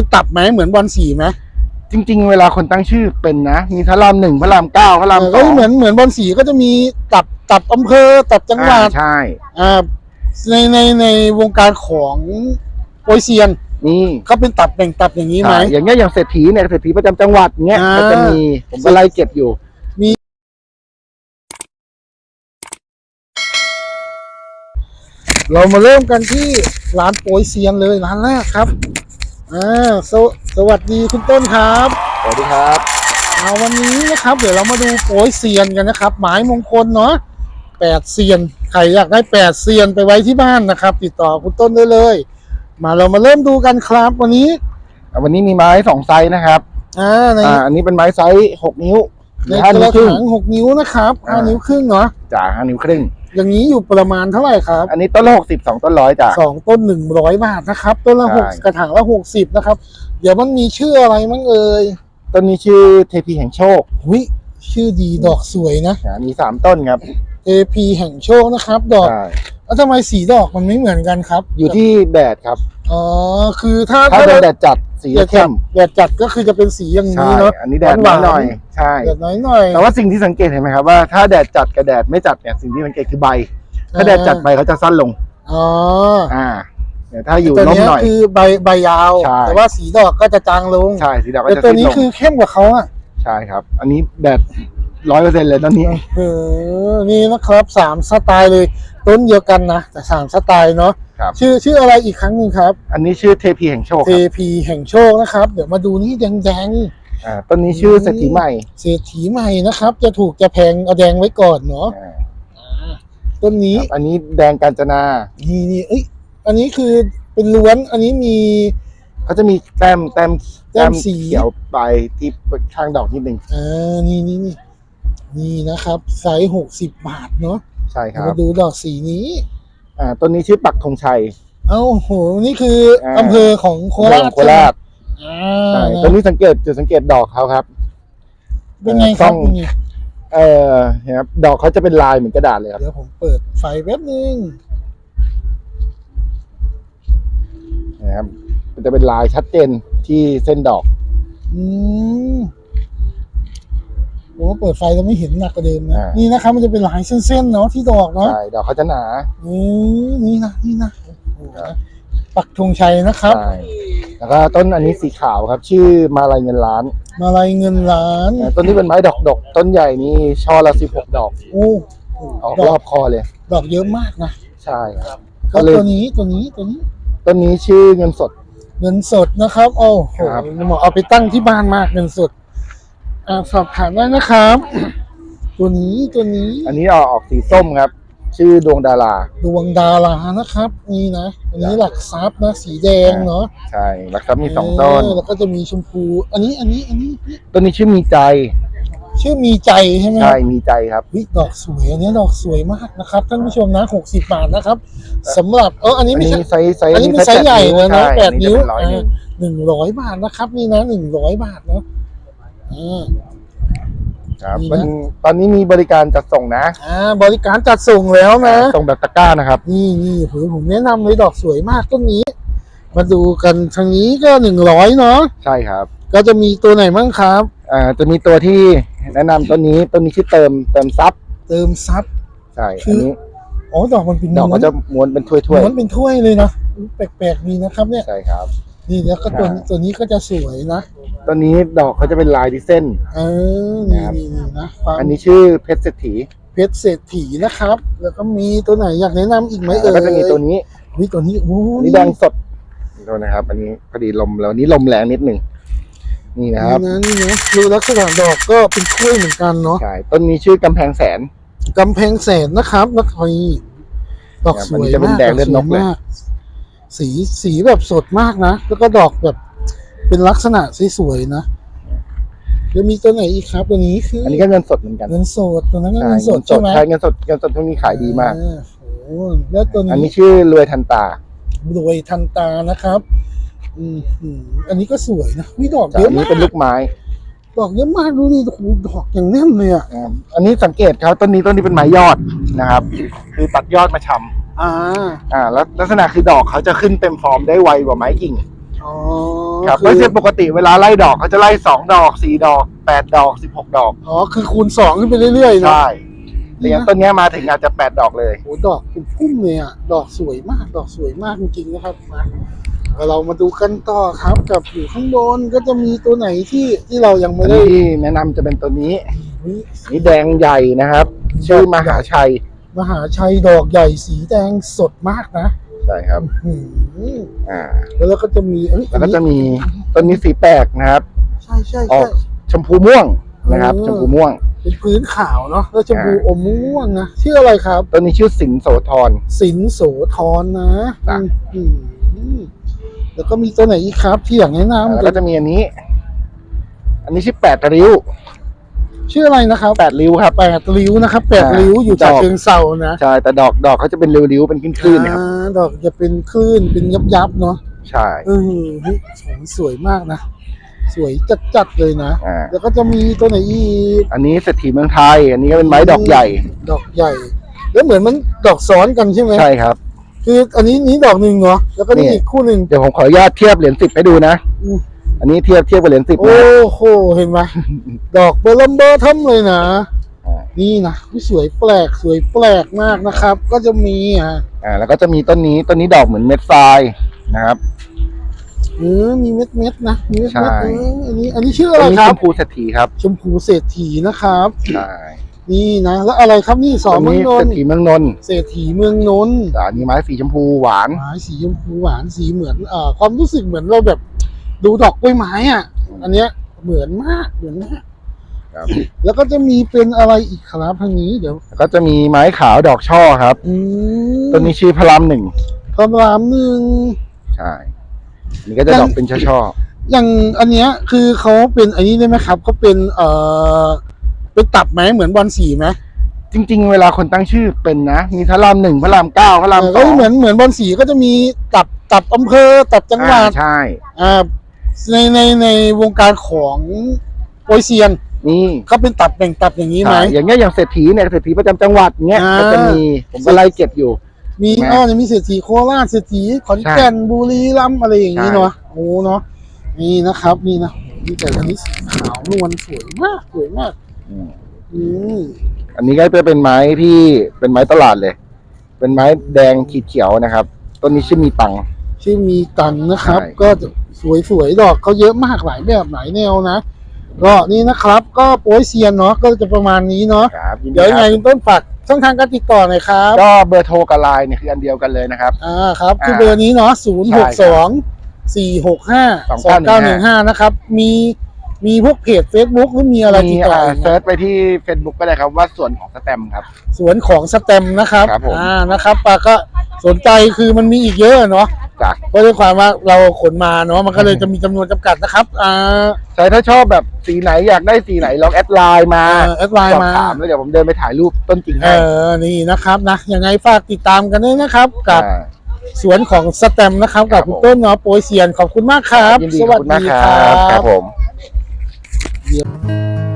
เป็นตับไหมเหมือนบอลสีไหมจริง ๆ เวลาคนตั้งชื่อเป็นนะ มีพระรามหนึ่งพระรามเก้าพระรามเออสก็องเหมือนเหมือนบอลสีก็จะมีตับตับอำเภอตับจังหวัดอ่าใช่ อ่าในในในวงการของโปรยเซียนนี่ก็เป็นตับแบ่งตับอย่างนี้ไหม ใช่อย่างเงี้ยอย่างเศรษฐีเนี่ยเศรษฐีประจำจังหวัดเงี้ยอ่า ก็จะมีผมก็ไล่เก็บอยู่ เรามาเริ่มกันที่ร้านโปรยเซียนเลยร้านแรกครับ อ่าสวสวัสดีคุณต้นครับสวัสดีครับเอาวันนี้นะครับ เดี๋ยวเรามาดูโปรยเซียนกันนะครับ หมายมงคลเนาะแปดเซียนใครอยากได้แปดเซียนไปไว้ที่บ้านนะครับ ติดต่อคุณต้นได้เลย มาเรามาเริ่มดูกันครับวันนี้วันนี้มีไม้สองไซส์นะครับอ่าในอ่าอันนี้เป็นไม้ไซส์หกนิ้วหในรือห้ากนิ้วระครึ่งถางหกนิ้วนะครับห้าอ่านิ้วครึ่งเนาะจ่าห้านิ้วครึ่ง อย่างนี้อยู่ประมาณเท่าไหร่ครับอันนี้ต้นละหกสิบสองต้นร้อยจ่าสองต้นหนึ่งร้อยบาทนะครับ ต้นละใช่หกกระถางละหกสิบนะครับ เดี๋ยวมันมีชื่ออะไรมั้งเอ่ยต้นนี้ชื่อเทพีแห่งโชคหุยชื่อดีดอกสวยนะอ่ามีสามต้นครับ AP แห่งโชคนะครับ ดอกใช่แล้วทำไมสีดอกมันไม่เหมือนกันครับ อยู่ที่แดดครับ อ๋อคือถ้าถ้าโดนแดดจัดสีแดจะดจัเข้ดมแดดจัดก็คือจะเป็นสีอย่างใช่นี้เนาะอันนี้แดดหน้วาอยนๆหน่อยใช่แดดน้อยหน่อยแต่ว่าสิ่งที่สังเกตเห็นไหมครับว่าถ้าแดดจัดกับแดดไม่จัดเนี่ยสิ่งที่สังเกตคือใบ ถ้าแดดจัดใบเขาจะสั้นลงอ๋ออ่าเดี๋ยวถ้าอยู่ตัวร่มเนี้ยหน่อยคือใบใบยาวใช่แต่ว่าสีดอกก็จะจางลงใช่สีดำก็แต่จะตัวสิ้นนี้ลงคือเข้มกว่าเขาอะใช่ครับ อันนี้แดด ร้อยเปอร์เซ็นต์เลยตอนนี้เออนี่นะครับสามสไตล์เลยต้นเดียวกันนะแต่สามสไตล์เนาะครับชื่อชื่ออะไรอีกครั้งหนึ่งครับ อันนี้ชื่อเทพีแห่งโชคครับ TP แห่งโชคนะครับ เดี๋ยวมาดูนี่แดงอ่าต้นนี้ชื่อเศรษฐีใหม่ๆเศรษฐีใหม่นะครับ จะถูกจะแพงเอาแดงไว้ก่อนเนาะอ่าต้นนี้ครับอันนี้แดงกาญจนานี่นี่เอ้ยอันนี้คือเป็นล้วนอันนี้มีเขาจะมีแต้มแต้มแต้มสีเขียวไปที่ข้างดอกนิดหนึ่งอ่านี่นี่นี่ นี่นะครับไซส์หกสิบบาทเนาะใช่ครับมาดูดอกสีนี้ อ่าต้นนี้ชื่อปักธงชัยเอ้าโหนี่คืออ่าอำเภอของโคราชโคราชอ่าใช่ต้นนี้สังเกตจุดสังเกตดอกเขาครับ เป็นไงครับต้องเป็นไงเออนะครับดอกเขาจะเป็นลายเหมือนกระดาษเลยครับ เดี๋ยวผมเปิดไฟแป๊บนึงนะครับมันจะเป็นลายชัดเจนที่เส้นดอก อืม ผมว่าเปิดไฟแล้วไม่เห็นหนักกว่าเดิมนะ อ่านี่นะครับมันจะเป็นลายเส้นๆเนาะที่ดอกเนาะใช่ดอกเขาจะหนาอืมนี่นะนี่นะโอ้โหนะปักธงชัยนะครับ ใช่แล้วก็ต้นอันนี้สีขาวครับ ชื่อมาลายเงินล้านมาลายเงินล้านอ่าต้นนี้เป็นไม้ดอกดกต้นใหญ่นี่ช่อละสิบหกดอกโอ้โหออกดรออกบคอเลย ดอกเยอะมากนะใช่ครับแล้ก็วเลย ตัวนี้ตัวนี้ตัวนี้ต้นนี้ชื่อเงินสด เงินสดนะครับโอ้โหครับ เหมาะเอาไปตั้งที่บ้านมากเงินสด อ่าสอบถามได้นะครับ ตัวนี้ตัวนี้อันนี้ออกออกสีส้มครับ ชื่อดวงดารา ดวงดารานะครับ นี่นะอันนี้หลักทรัพย์นะสีแดงเนาะใช่แล้วก็มีสองต้น เแล้วก็จะมีชมพู อันนี้อันนี้อันนี้ต้นนี้ชื่อมีใจ ชื่อมีใจใช่ไหมคใช่รับมีใจครับ วิดอกสวยอันนี้ดอกสวยมากนะครับท่านผู้ชมนะหกสิบบาทนะครับสำหรับเอออันนี้อันไม่นี้ใช่ ไซส์ไซส์อันนี้เป็นไซส์ใหญ่เลยนะช่แปดอันิ้วจะเป็ร้อยหนึ่งหนึ่งร้อยบาทนะครับ นี่นะหนึ่งร้อยบาทเนาะ อ่าครับนี่นะ มันตอนนี้มีบริการจัดส่งนะอ่าบริการจัดส่งแล้วนะ ส่งแบบตะกร้านะครับ นี่นี่ผมผมแนะนำเลยดอกสวยมากต้นนี้ มาดูกันทางนี้ก็หนึ่งร้อยเนาะใช่ครับก็จะมีตัวไหนบ้างครับ อ่าจะมีตัวที่แนะนำต้นนี้ต้นนี้ชื่อเติมเติมซับเติมซับ ใช่คือันอ นี้อ๋อดอกมันเป็นดอกม้วก็นจะม้วนเป็นถ้วยม้วนเป็นถ้วยเลยนะอุ๊ยแปลกๆดีนะครับ เนี่ย ๆใช่ครับ นี่แล้วก็ตัวอ่าตัวนี้ก็จะสวยนะต้นนี้ดอกเขาจะเป็นลายดิเส้น เออ นี่ครับนี่นี่นะความอันนี้ชื่อเพชรเศรษฐี เพชรเศรษฐีนะครับ แล้วก็มีตัวไหนอยากแนะนำอีกไหมเอ่แล้วยก็จะมีตัวนี้วิตัวนี้โอ้โหอันนี้แดงสดดูนะครับ อันนี้พอดีลมแล้วอันนี้ลมแรงนิดหนึ่งนี่นะครับนี่นะนี่นะดูลักษณะดอกก็เป็นถ้วยเหมือนกันเนาะใช่ต้นนี้ชื่อกำแพงแสน กำแพงแสนนะครับแล้วก็นี่ดอกครับสวยอันนี้จะเป็นมากแดงเลือดนกเลยสวยมาก สีสีแบบสดมากนะ แล้วก็ดอกแบบเป็นลักษณะสวยๆนะแล้วมีตัวไหนอีกครับ ตัวนี้คืออัอันนี้ก็เงินสดเหมือนกันเงินสดตัวนั้นก็ใช่เงินสดเงินสใช่ดไหมใช่เงินสดเงินสดช่วงนี้ขายดีมากอ่โอ้โหแล้วตัวอันนี้นี้ชื่อรวยทันตา รวยทันตานะครับอืมอืมอันนี้ก็สวยนะวิดอกแต่เยอัอะนนี้มากเป็นลูกไม้ดอกเยอะมากดูดิโอ้โหดอกอย่างแน่นเลยอะอ่าอันนี้สังเกตครับต้นนี้ต้นนี้เป็นไม้ยอดนะครับ คือตัดยอดมาชำ อ่าอ่าแล้วลักษณะคือดอกเขาจะขึ้นเต็มฟอร์มได้ไวกว่าไม้กิ่งอ๋อครับคืไม่อใช่ปกติเวลาไล่ดอกเขาจะไล่สองดอกสี่ดอกแปดดอกสิบหกดอกอ๋อคือคูณสองขึ้นไปเรื่อยๆเนาะใช่แต่อย่างต้นเนี้ยมาถึงอาจจะแปดดอกเลยโอ้ดอกเป็นพุ่มเลยอะดอกสวยมาก ดอกสวยมากจริงๆนะครับมาเรามาดูกันต่อครับกับอยู่ข้างบนก็จะมีตัวไหนที่ที่เรายังไม่อันได้นี้ที่แนะนำจะเป็นตัวนี้นี่นี่แดงใหญ่นะครับ ชื่อมหาชัย มหาชัยดอกใหญ่สีแดงสดมากนะใช่ครับอืมอ่าแล้วเราก็จะมีเอ้ยแล้วก็จะมีต้นนี้สีแปลกนะครับ ใช่ใช่ออใช่ กชมพูม่วงนะครับเออชมพูม่วง เป็นพื้นขาวเนาะแล้วชมพูอ่าอมม่วงนะชื่ออะไรครับ ต้นนี้ชื่อสิงห์โสธร สินโสธรนะจ้ะ อืมอืมแล้วก็มีตัวไหนอีกครับที่อยากแนะนำแล้วก็จะมีอันนี้ อันนี้ชื่อแปดริ้ว ชื่ออะไรนะครับแปดริ้วครับแปดริ้วนะครับแปดอ่าริ้วอยู่จากดอกเชิงเซานะใช่แต่ดอกดอกเขาจะเป็นริ้วๆเป็นคลื่นๆนะครับอ่าดอกจะเป็นคลื่นเป็นยับยับๆเนาะใช่เออเฮ้ยของสวยมากนะ สวยจัดๆเลยนะอ่าแล้วก็จะมีตัวไหนอีกอันนี้เศรษฐีเมืองไทย อันนี้ก็เป็นไม้ดอกใหญ่ ดอกใหญ่ แล้วเหมือนมันดอกซ้อนกันใช่ไหมใช่ครับ คืออันนี้นี้ดอกหนึ่งเนาะแล้วก็นี่นี่อีกคู่หนึ่งเดี๋ยวผมขออนุญาตเทียบเหรียญสิบให้ดูนะ อืมอันนี้เทียบเทียบกับเหรียญสิบโอ้นะโห เห็นไหม ดอกเบอร์ลัมเบอร์ทั้เลยนะ อ่านี่นะสวยแปลกสวยแปลกมากนะครับ ก็จะมีอะอ่าแล้วก็จะมีต้นนี้ต้นนี้ดอกเหมือนเม็ดทรายนะครับ เออมีเม็ดเม็ดๆนะมีเม็ดใช่ เม็ดเอออันนี้ อันนี้ชื่อต้อะไรนนี้คชรับมพูเศรษฐีครับชมพูเศรษฐีนะครับ ใช่นี่นะ แล้วอะไรครับนี่สอต้งนเมือนี้งนเศรนษท์ฐีเมืองนนท์เศรษฐีเมืองนนท์แต่อันนี้ไม้สีชมพูหวาน ไม้สีชมพูหวานสีเหมือนเอ่อความรู้สึกเหมือนเราแบบ ดูดอกกล้วยไม้อะ อันเนี้ยเหมือนมากเหมือนมากครับ แล้วก็จะมีเป็นอะไรอีกครับทางนี้เดี๋ยวแล้วก็จะมีไม้ขาวดอกช่อครับอืมต้นนี้ชื่อพระรามหนึ่งพระรามหนึ่ง ใช่อันนี้ก็จะดอกเป็นช่อช่ออย่างอันเนี้ยคือเขาเป็นอันนี้ได้ไหมครับเขาเป็นเอ่อเป็นตับไหมเหมือนบอลสีไหมๆจริง ๆ เวลาคนตั้งชื่อเป็นนะ มีพระรามหนึ่งพระรามเก้าพระรามเออสก็องเหมือนเหมือนบอลสีก็จะมีตับตับอำเภอตับจังหวัดอ่าใช่ อ่า ในในในวงการของโปรยเซียนนี่เขาเป็นตับแบ่งตับอย่างนี้ไหมใช่อย่างเงี้ยอย่างเศรษฐีเนี่ยเศรษฐีประจำจังหวัดเงี้ยอ่า ก็จะมีผมก็ไล่เก็บอยู่ มีไหมอ๋อเนี่ยมีเศรษฐีโคราชเศรษฐีขอนแก่นบุรีรัมย์อะไรอย่างนี้ใช่เนาะโอ้เนาะนี่นะครับ นี่นะนี่แต่อันนี้สีขาวนวลสวยมากสวยมากอืม อืมอันนี้ก็จะเป็นไม้ที่เป็นไม้ตลาดเลย เป็นไม้แดงขีดเขียวนะครับต้นนี้ชื่อมีตัง ค์ชื่อมีตันนะครับ ใช่ ก็สวยสวยๆดอกเขาเยอะมากหลายแบบหลายแนวนะก็นี่นะครับ ก็โปรยเซียนเนาะก็จะประมาณนี้เนาะครับนเดี๋ยวยังไงครับคุณต้นฝากช่องทางการติดต่อหน่อยครับ ก็เบอร์โทรกับไลน์เนี่ยคืออันเดียวกันเลยนะครับ อ่าครับคืออ่าเบอร์นี้เนาะศูนย์ใช่หคกรัสบองสี่หกห้าสองเก้าหนึ่งห้า2915 นะครับ มีมีพวกเพจ Facebook หรือมีอะไรติมีดต่ออ่าอีกไหมเซิร์ชไปที่ Facebook ก็ได้ครับว่าส่วนของสแตมป์ครับ สวนของสแตมป์นะครับ ครับผม อ่านะครับปาก็สนใจคือมันมีอีกเยอะเนาะ จ้ะเพราะด้วยความว่าเราขนมาเนาะมันก็เลยจะมีจำนวนจำกัดนะครับอ่าใช่ถ้าชอบแบบสีไหนอยากได้สีไหนลองแอดไลน์มาเอ่อแอดไลน์สอบมา ถามแล้วเดี๋ยวผมเดินไปถ่ายรูปต้นจริงเอให้อนี่นะครับนะยังไงฝากติดตามกันด้วยนะครับ กับอ่า สวนของสแตมป์นะครับ กับครับคุณผม ต้นเนาะโปรยเซียนขอบคุณมากครับ ยินดีสขวัอบสคุณมากดีคครัรับ ครับผม เยี่ยม